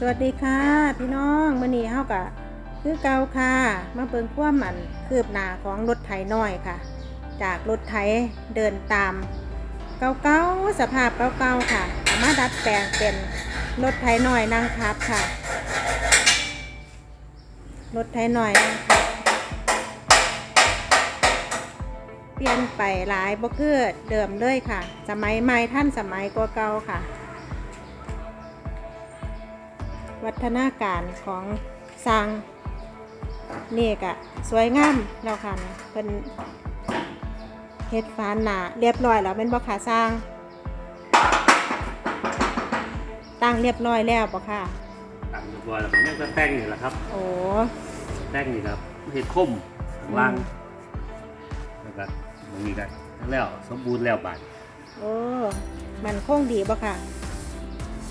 สวัสดีค่ะ พี่น้องมื่อนี้เฮากะคือเก่าค่ะ มาเบิ่งความมันคืบหน้าของรถไถน้อยค่ะ จากรถไถเดินตาม เก่าๆสภาพเก่าๆค่ะเอามาดัดแปลงเป็นรถไถน้อยนั่งทับค่ะ รถไถน้อยนั่งทับเปลี่ยนไปหลายบ่คือเดิมเลยค่ะ สมัยใหม่ท่านสมัยกว่าเก่าค่ะ วัฒนาการของสร้างนี่กะสวยงามแล้วค่ะนะเป็นเฮ็ดฟานหนาเรียบร้อยแล้วเป็นบ่ขาสร้าง ตั้งเรียบร้อยแล้วบ่ค่ะตังเรียบร้อยแล้วผมยังจะแต่งนี่แหละครับ โอ้แต่งนี่ครับเห็ดคมข้างล่างแล้วก็มันมีกันแล้วสมบูรณ์แล้วบาดโอ้มันคงดีบ่ค่ะ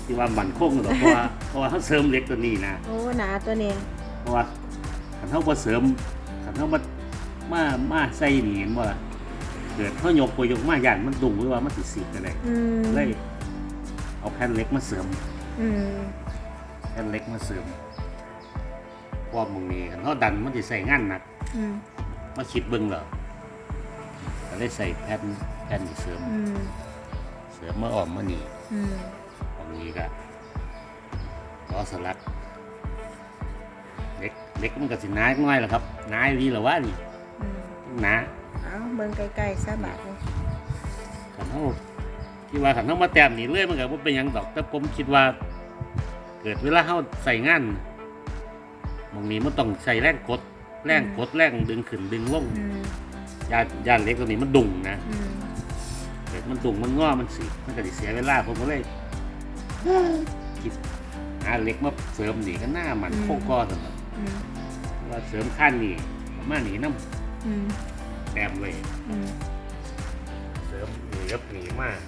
ที่ว่ามันคงหรอกเพราะว่าเพราะว่าเขาเสริมเหล็กตัวนี้นะโอ้หนาตัวนี้เพราะว่าขันเขามาเสริมขันเขามามามาใส่หนีนว่าเกิดเขายกไปยกมาอย่างมันดุงหรือว่ามันติดสีกันเลยอืมเลยเอาแผ่นเหล็กมาเสริมอืมแผ่นเหล็กมาเสริมเพราะว่ามึงนี่ขันเขาดันมันจะใส่งานหนักอืมมาคิดเบิ้งเหรอก็เลยใส่แผ่นแผ่นเสริม อืมเสริมมาออมมานี่อืมออม นี้ก็ล้อสลัดเล็กเล็กมันก็สิหน้าน้อยแหละครับหน้าดีหรอวะนี่อืมหน้าเอาเบิ่งใกล้ๆซะบาดนี้ขันเท่าคิดว่าขันเท่ามาแต้มนี่เรื่อยมันก็บ่เป็นหยังดอกแต่ผมคิดว่า เกิดเวลาเฮาใส่งานบางนี้มันต้องใส่แรงกด แรงกดแรงดึงขึ้นดึงลงอืมยานยานเล็กตัวนี้มันดุงนะอืมเกิดมันดุงมันง้อมันสิมันก็สิเสียเวลาผมก็เลย คิดหาเหล็กมาเสริมนี่ก็หน้ามันโคกก้อสำหรับอืมว่าเสริมขั้นนี่ประมาณนี้น้อืมำแต้มเลยอืมเสริมนี่กับนี่มาก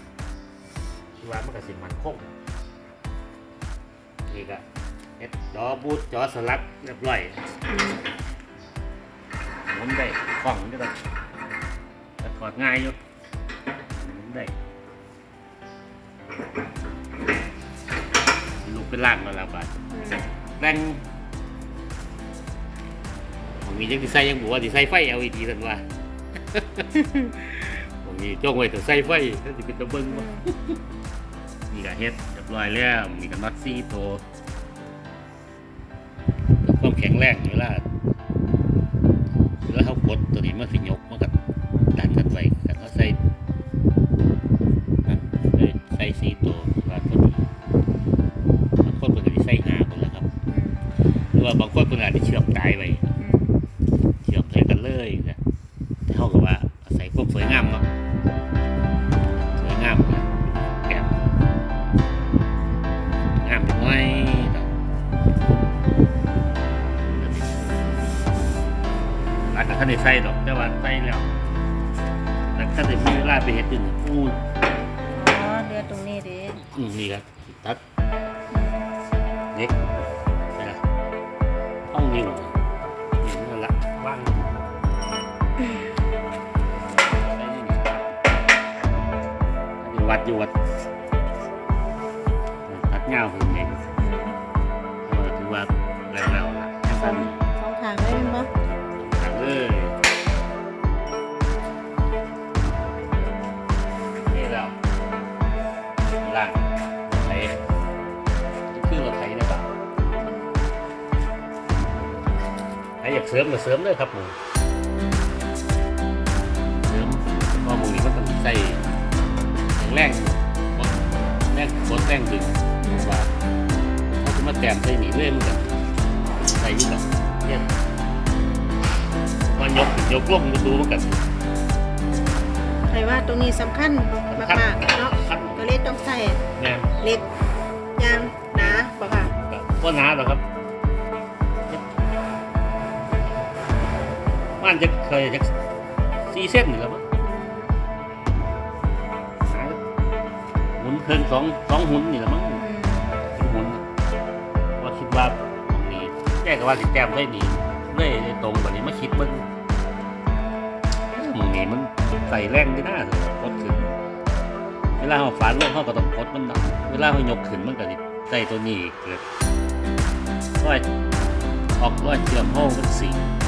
ที่ว่ามันก็สิมันคงนี่ก็เอ็ดจอบูทจอสลักเรียบร้อยหมุนได้คล่องด้วยกันแต่ถอดง่ายอยู่หมุนได้ลูก เป็นล่างแล้วละบาดแรงผมมียังดีไซน์ยังบอกว่าดีไซน์ไฟ LED สันว่าผมมีจ้องไว้แต่ใส่ไฟถ้าสิเป็นตะเบิ้งบ่มีกะเฮ็ดเรียบร้อยแล้วมีกะน็อตซี่ตัวเพื่อความแข็งแรงเวลาเวลาเขากดตัวนี้มันสิ อืมนี่ครับตัดเล็กใช่ละห้องนี้เหรอนี่นั่นละว่างอยู่วัดอยู่วัดตัดเงาคือเอง เสริมก็เสริมเลยครับผมเสริมเพราะหมูนี้มันต้องใส่แรงกดแรงกดแรงดึงว่าเขาจะมาแต้มใส่หนีเรื่อยมันก็ใส่อยี่ดอกเนี่ยมันยกยกลงมาดูมันกันใครว่าตรงนี้สำคัญมากๆเนาะก็เลยต้องใส่แน่เล็กยางหนาบ่ค่ะก็หนาหรอครับ มันจะเคยจะสี่เส้นหรือแล้วมั้งหนาหมุนเพิ่งสองสองหุ่นนี่แหละมั้งอืมเป็นหุ่นว่าคิดว่าตรงนี้แก้กับว่าสิแต้มได้ดีเลยตรงกว่านี้มาคิดมันมึงนี่มันใส่แรงได้หน้ากดขึ้นเวลาเราฝานลงเขาก็ต้องกดมันนะเวลาเรายกขึ้นมันก็สิใส่ตัวนี้เกิดร้อยออกร้อยเชื่อมห้องมันสีก็สิ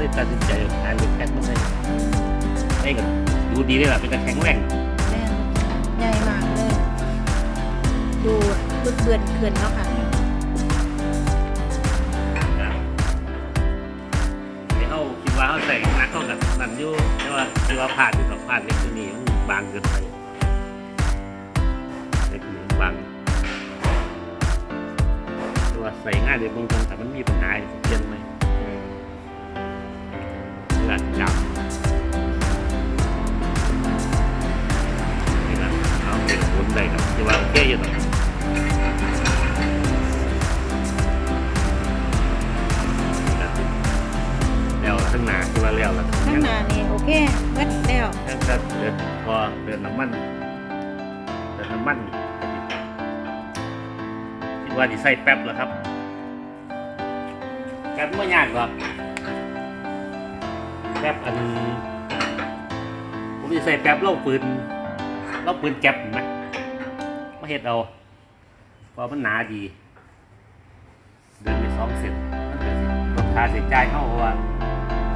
เลยตัดสินใจหาเล็กแพทมาใส่ไอ้ก็ดูดีเลยล่ะเป็นกระแข็งแรงแม่นใหญ่มากเลย ดูบึกเบือนขึ้นเนาะค่ะไอ้เขาคิดว่าเขาใส่นักเข้ากับนั่นอยู่แต่ว่าคือว่าผ่านอยู่กับผ่านเล็กตัวนี้มันบางเกินไปเล็กนี้บางตัวาใส่ง่ายเลยบางคนแต่มันมีปัญหาเปลี่ยนไหมเลือด จับนี่นะเอาเด็กคนได้ครับที่ว่าโอเคอยู่หรอกแล้วข้างหน้าที่ว่าแล้วล่ะข้างหน้านี่โอเคเบิดแล้วถ้าจะเดินพอเดินน้ำมันเดินน้ำมันคิดว่าจะใส่แป๊บแล้วครับแป๊บไม่ยากหรอก แป๊บอัน ผมจะใส่แป๊บเล่าปืนเล่าปืนแก๊ปเห็นไหมมาเห็ดเอาเพราะมันหนาดี เดินไปสองเซนมันก็สิลดค่าเสียจ่ายเข้าเพราะว่า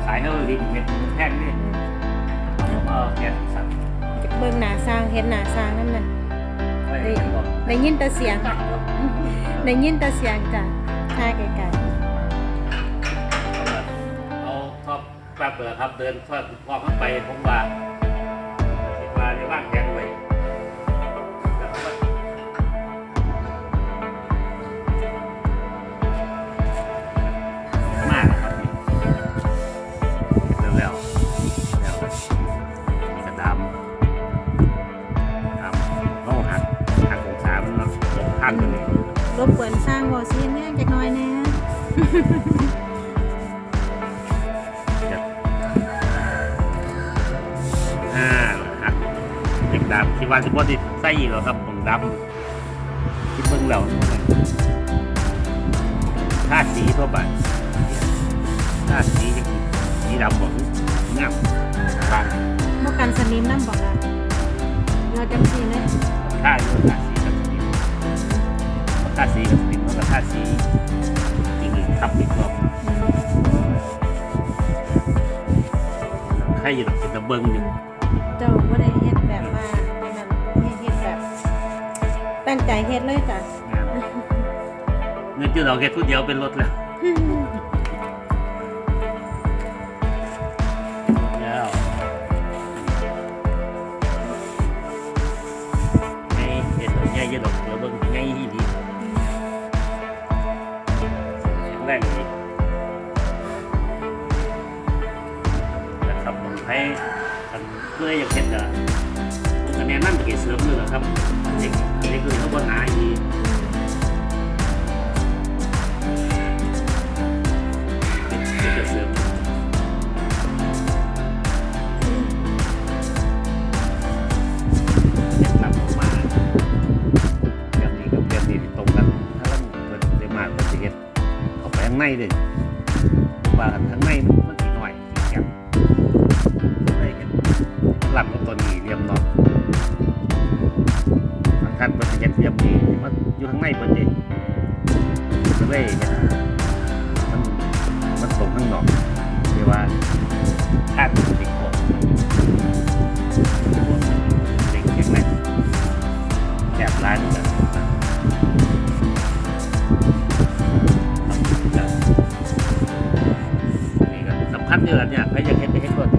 สายเขาลิงเม็ดมันแพงนี่เอามาเอาแก๊สสั่นจะเบิ่งหน้าสร้างเห็นหน้าสร้างนั่นน่ะไว้กันก่อนได้ยินแต่เสียงได้ยินแต่เสียงจ้ะท่าไกล อบแป๊บเลยครับ เดินทอดพอเข้าไปผมว่าคิดว่าจะว่างแทงไว้วก็มากครับเร็วแล้วมีกระดำครับต้องหักหักองศามันเนาะหักตัวนี้รบกวนสร้างบ่ซีนแน่จักหน่อยน่อ่ ด็กดำคิดว่าจะพอดีใส่อีกเหรอครับผมดำคิดเบิ่งแล้วท่าสีทั่วไปท่าสีจะสีดำบอกงามบางบ่กันสนิมนำบ่ล่ะเราจังซี่เลยท่าอยู่ท่าสีกับสีท่าสีกับสีแล้วก็ท่าสีอีกหนึ่งทับอีกรอบใครอยู่หรอกเป็นตะเบิงอยู่เจ้าบ่ได้ ตั้งใจเฮ็ดเลยจ้ะงานเงินจุดเราแค่ทุดเดียวเป็นรถแล้วแล้วไงเห็นตัวใหญ่เยอะดอกเราเบิ่งไงอีดีแข็งแรงดีนะครับผมให้กันเพื่ออยากเห็นอะผมคะ แนนนั่นไปเกี่เสริมเลยเหรอครับเด็กเด็กเลยเขาบนหนาอีเกเด็กจเสริมเห็นนำออกมาแบบนี้กับแบบนี้ที่ตรงกันถ้าเราเปิดได้มากเปิดสิเห็ดเข้าไปข้างในเลยว่าข้างในมันมันสีหน่อยสีแข็งได้เห็นหลับกับตัวนี้เรียมเนอกบาง ท่านเปิดสิเห็ดเรียมนี้มันอยู่ข้างในเปิดเองก็เลยเนมันมันตรงข้างนอกเรียกว่าคาดมันติดขวดเด็กแข็งแรงแอบร้านแบบนี่ก็สำคัญอยู่แล้วเนี่ยใครอยากเห็นไปเห็นก่อน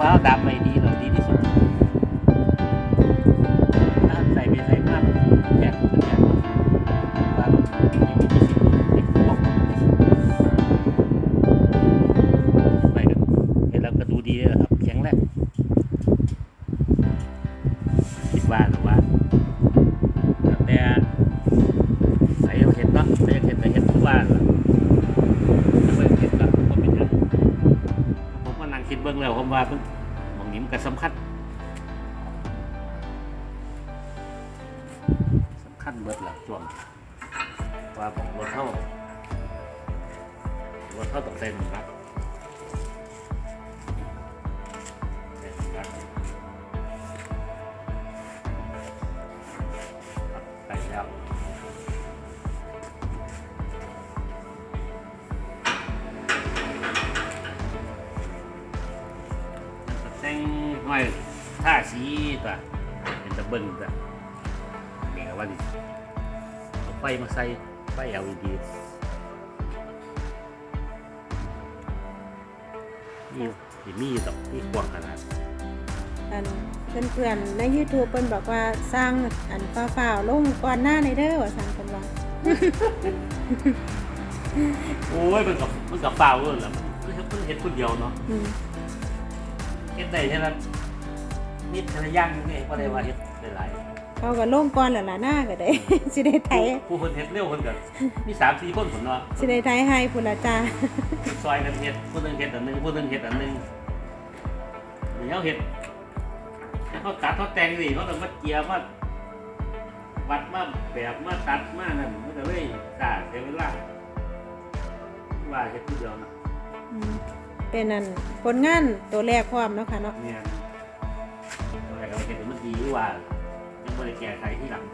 ว่าดำไป ขั้นเบิดหลักช่วงว่าของรถเท่ารถเท่าต้องเต็มนะไปแล้วแต็งห้อยท่าสีตัวเป็นตะเบิ้งตัว ว่าดิเอาไฟมาใส่ไฟ LED นี่สิมีดอกที่กว้างขนาดอันเพื่อนๆใน YouTube เพิ่นบอกว่าสร้างอันฟ้าวๆลงก่อนหน้าในเด้อว่าสั่งเพิ่นว่าโอ้ยมันกับมันกับฟ้าวเลยล่ะมันเพิ่งเห็นคนเดียวเนาะอืมเฮ็ดได้แค่นั้นนิดทะย่างนี่ก็ได้ว่าเฮ็ดได้หลาย เขาก็ลงก่อนแล้วล่ะหน้าก็ได้ สิได้ไถผู้คนเฮ็ดเร็วคนก็มีสามสี่คนผมเนาะสิได้ไถให้พุ่นละจ้าซอยกันเฮ็ดผู้หนึงเฮ็ดอันหนึงผู้หนึงเฮ็ดอันหนึงเดี๋ยวเฮ็ดเขาตัดเขาแต่งสิเขาต้องมาเจียมาวัดมาแบบมาตัดมานั่นมันก็เลยสาเสียเวลาว่าเฮ็ดผู้เดียวนะอืมเป็นอันผลงานตัวแรกพร้อมเนาะค่ะเนาะเนี่ยอะไรก็เฮ็ดให้มันดีกว่า ยังบ่ได้แก้ไขที่หลัง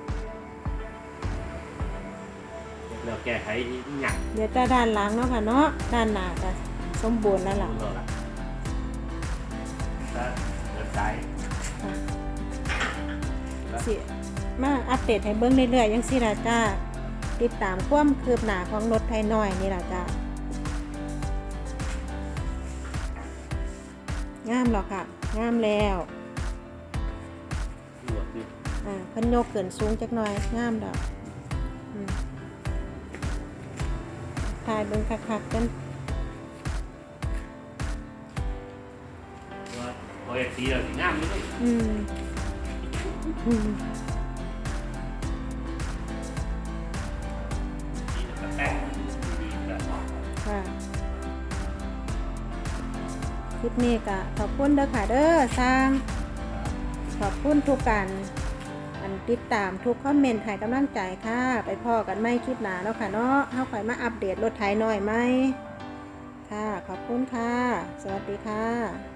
แล้วแก้ไขที่หยังเดี๋ยวจะด้านหลังเนาะค่ะเนาะด้านหน้าก็สมบูรณ์แล้วล่ะรู้แล้วล่ะถ้าเดินสายค่ะสิมาอัปเดตให้เบิ่งเรื่อยๆยังสิล่ะจ้าติดตามความคืบหน้าของรถไทยน้อยนี่ล่ะจ้างามหรอกค่ะงามแล้ว อ่าเพิ่นยกเกินสูงจักหน่อยงามดอกอืมถ่ายเบิ่งคักๆกันว่าพอเอสีเราสิงามอยู่เลยอืมอืมสีแต่แต่งดีแต่ค่ะคลิปนี้ก็ขอบคุณเด้อค่ะเด้อสร้าง ขอบคุณทุกการอัน ติดตามทุกคอมเมนต์ให้กำลังใจค่ะ ไปพ่อกันไม่คลิปหนาแล้วค่ะเนาะเฮาค่อยมาอัปเดตรถไถหน่อยไหมค่ะ ขอบคุณค่ะ สวัสดีค่ะ